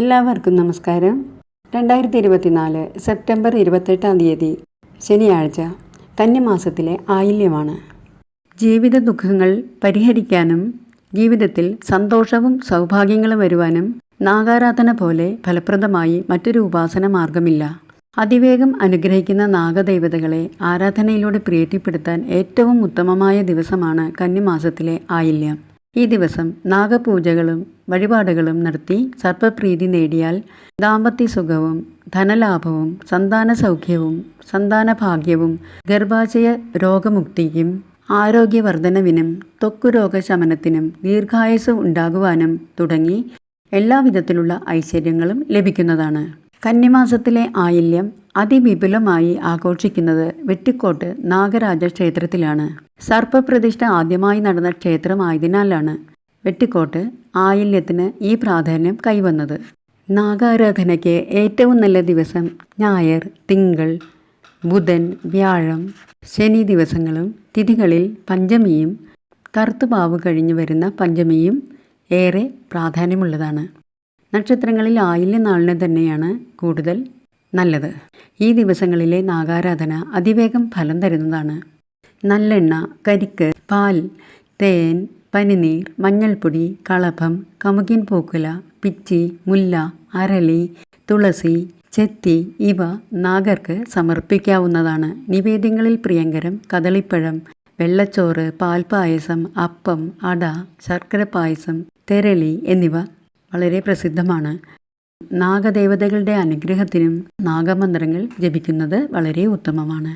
എല്ലാവർക്കും നമസ്കാരം. രണ്ടായിരത്തി ഇരുപത്തിനാല് സെപ്റ്റംബർ ഇരുപത്തെട്ടാം തീയതി ശനിയാഴ്ച കന്യമാസത്തിലെ ആയില്യമാണ്. ജീവിത ദുഃഖങ്ങൾ പരിഹരിക്കാനും ജീവിതത്തിൽ സന്തോഷവും സൗഭാഗ്യങ്ങളും വരുവാനും നാഗാരാധന പോലെ ഫലപ്രദമായി മറ്റൊരു ഉപാസന മാർഗമില്ല. അതിവേഗം അനുഗ്രഹിക്കുന്ന നാഗദേവതകളെ ആരാധനയിലൂടെ പ്രീതിപ്പെടുത്താൻ ഏറ്റവും ഉത്തമമായ ദിവസമാണ് കന്നിമാസത്തിലെ ആയില്യം. ഈ ദിവസം നാഗപൂജകളും വഴിപാടുകളും നടത്തി സർപ്പപ്രീതി നേടിയാൽ ദാമ്പത്യ സുഖവും ധനലാഭവും സന്താന സൗഖ്യവും സന്താന ഭാഗ്യവും ഗർഭാശയ രോഗമുക്തിക്കും ആരോഗ്യവർദ്ധനവിനും ത്വക്കു രോഗശമനത്തിനും ദീർഘായുസ് ഉണ്ടാകുവാനും തുടങ്ങി എല്ലാവിധത്തിലുള്ള ഐശ്വര്യങ്ങളും ലഭിക്കുന്നതാണ്. കന്നിമാസത്തിലെ ആയില്യം അതിവിപുലമായി ആഘോഷിക്കുന്നത് വെട്ടിക്കോട്ട് നാഗരാജ ക്ഷേത്രത്തിലാണ് സർപ്പപ്രതിഷ്ഠ ആദ്യമായി നടന്ന ക്ഷേത്രമായതിനാലാണ് വെട്ടിക്കോട്ട് ആയില്യത്തിന് ഈ പ്രാധാന്യം കൈവന്നത്. നാഗാരാധനയ്ക്ക് ഏറ്റവും നല്ല ദിവസം ഞായർ തിങ്കൾ ബുധൻ വ്യാഴം ശനി ദിവസങ്ങളും തിഥികളിൽ പഞ്ചമിയും കറുത്തുപാവ് കഴിഞ്ഞു വരുന്ന പഞ്ചമിയും ഏറെ പ്രാധാന്യമുള്ളതാണ്. നക്ഷത്രങ്ങളിൽ ആയില്യ നാളിന് തന്നെയാണ് കൂടുതൽ നല്ലത്. ഈ ദിവസങ്ങളിലെ നാഗാരാധന അതിവേഗം ഫലം തരുന്നതാണ്. നല്ലെണ്ണ കരിക്ക് പാൽ തേൻ പനിനീർ മഞ്ഞൾപ്പൊടി കളഭം കമുകിൻ പൂക്കുല പിച്ചി മുല്ല അരളി തുളസി ചെത്തി ഇവ നാഗർക്ക് സമർപ്പിക്കാവുന്നതാണ്. നിവേദ്യങ്ങളിൽ പ്രിയങ്കരം കദളിപ്പഴം വെള്ളച്ചോറ് പാൽപ്പായസം അപ്പം അട ശർക്കര പായസം തെരളി എന്നിവ വളരെ പ്രസിദ്ധമാണ്. നാഗദേവതകളുടെ അനുഗ്രഹത്തിനും നാഗമന്ത്രങ്ങൾ ജപിക്കുന്നത് വളരെ ഉത്തമമാണ്.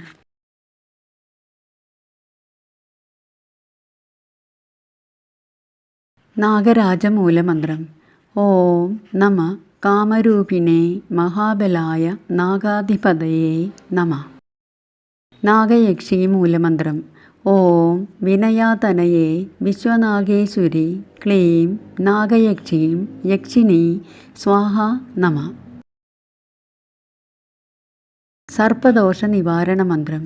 നാഗരാജമൂലമന്ത്രം. ഓം നമ കാമരൂപിണേ മഹാബലായ നാഗാധിപതയേ നമ. നാഗയക്ഷി മൂലമന്ത്രം. ഓം വിനയാതനയേ വിശ്വനാഗേശ്വരി ക്ലീം നാഗയക്ഷീം യക്ഷിണി സ്വാഹ നമ. സർപ്പദോഷ നിവാരണ മന്ത്രം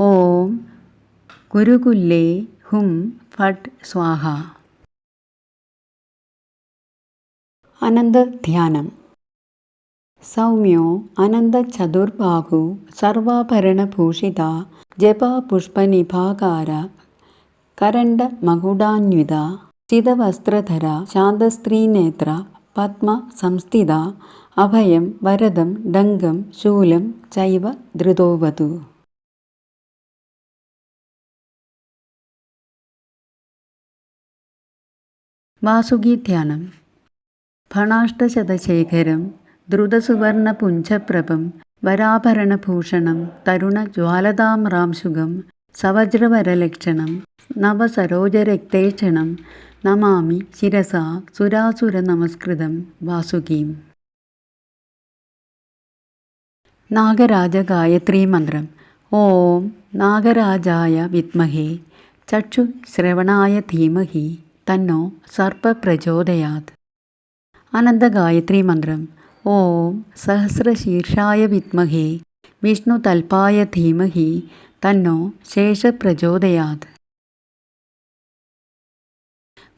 ഓം ഗുരുകുല്ലേ ഹും ഫട്ട് സ്വാഹ. അനന്തധ്യാനം സൗമ്യോ അനന്തചതുർബാഹു സർവാഭരണഭൂഷിത ജപാപുഷ്പനിഭാകാര കരണ്ട മകുടാന്വിത ചിതവസ്ത്രധര ശാന്തസ്ത്രീനേത്ര പത്മ സംസ്ഥിത അഭയം വരദം ഡംഗം ശൂലം ചൈവ ധൃതോവതു വാസുകീധ്യാനം ഫണാഷ്ടശതശേഖരം ദ്രുതസുവർണപുഞ്ചപ്രഭം വരാഭരണഭൂഷണം തരുണജ്വാലതാമ്രാംശുകം സവജ്രവരലക്ഷണം നവസരോജരക്തേക്ഷണം നമാമി ശിരസ സുരാസുര നമസ്കൃതം വാസുകീം. നാഗരാജ ഗായത്രീ മന്ത്രം ഓം നാഗരാജായ വിദ്മഹേ ചക്ഷുശ്രവണായ ധീമഹി തന്നോ സർപ്പപ്രചോദയാത് അനന്തഗായത്രീ മന്ത്രം. ഓം സഹസ്രശീർഷായ വിത്മഹി വിഷ്ണു തൽപായ ധീമഹി. തന്നോ ശേഷ പ്രചോദയാത്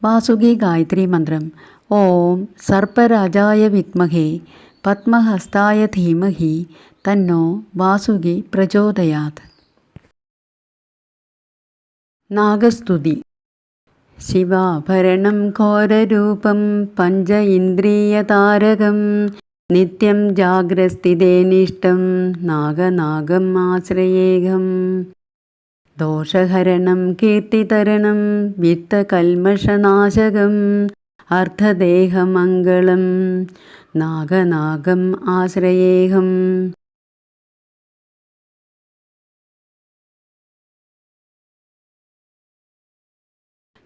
വാസുകി ഗായത്രി മന്ത്രം. ഓം സർപ്പരാജായ വിദ്മഹേ. പത്മഹസ്തായ ധീമഹി. തന്നോ വാസുകി പ്രചോദയാത്. നാഗസ്തുതി. ശിവാഭരണം ഘോരരൂപം പഞ്ച ഇന്ദ്രിയതാരകം നിത്യം ജാഗ്രസ്ഥിതേനിഷ്ടം നാഗനാഗം ആശ്രയേകം. ദോഷഹരണം കീർത്തിതരണം വിത്തകൽമഷനാശകം. അർദ്ധദേഹമംഗളം നാഗനാഗം ആശ്രയേഹം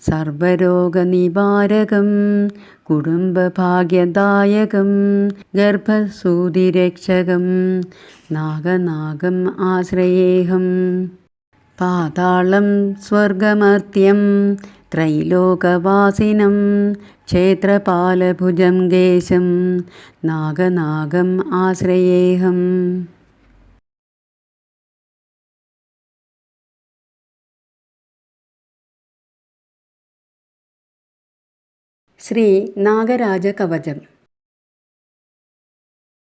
സർവരോഗനിവാരകം കുടുംബഭാഗ്യദായകം ഗർഭസൂതിരക്ഷകം നാഗനാഗം ആശ്രയേഹം. പാതാളം സ്വർഗമർത്യം ത്രൈലോകവാസിനം ക്ഷേത്രപാലഭുജം കേശം നാഗനാഗം ആശ്രയേഹം. ശ്രീ നാഗരാജ കവചം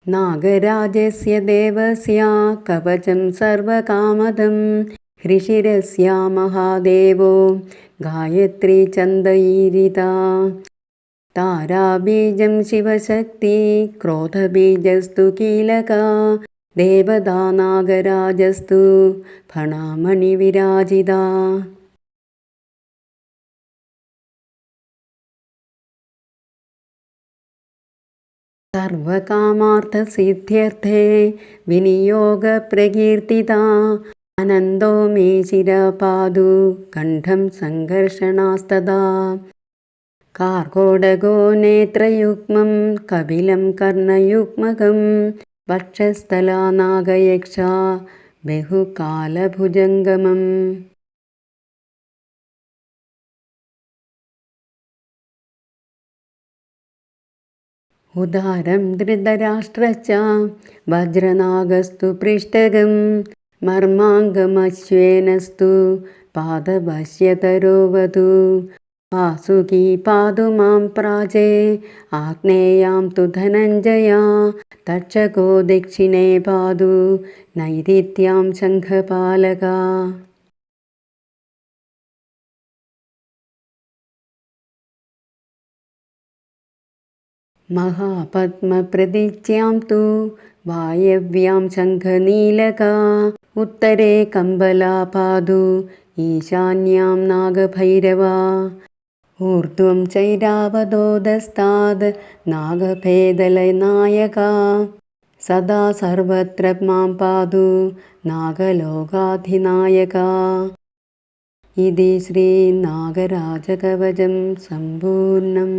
നാഗരാജസ്യ ദേവസ്യ കവചം സർവകാമദം ഹൃഷിരസ്യ മഹാദേവോ ഗായത്രി ചന്ദൈരിത. താരാബീജം ശിവശക്തി ക്രോധബീജസ്തു കീലക. ദേവതാ നാഗരാജസ്തു ഫണാമണിവിരാജിത സർവകാമാർത്ഥസിദ്ധ്യർത്ഥേ വിനിയോഗപ്രകീർത്തിത. ആനന്ദോ മേ ചിരപാതു കണ്ഠം സംഘർഷണാസ്തദാ. കാർഗോടകോ നേത്രയുഗ്മം കപിലം കർണയുഗ്മകം വക്ഷസ്ഥലാനാഗയക്ഷ ബഹുകാലഭുജംഗമം. ഉദാരം ധൃതരാഷ്ട്രച്ചാം വജ്രനാഗസ്തു പൃഷ്ടകം മർമാംഗമശ്വേനസ്തു പാദപശ്യതരോവതു വാസുകി പാതു മാം പ്രാജേ ആഗ്നേയാം തു ധനഞ്ജയാ തക്ഷകോ ദക്ഷിണേ പാതു നൈരിത്യാം ശംഖപാലക. महापद्मप्रदिच्यां तु वायव्यां शङ्खनीलका उत्तरे कम्बला पादु ईशान्यां नागभैरवा ऊर्ध्वं चैरावतोदस्ताद् नागभेदलनायका सदा सर्वत्र मां पादु नागलोकाधिनायका इति श्रीनागराजकवचं सम्पूर्णम्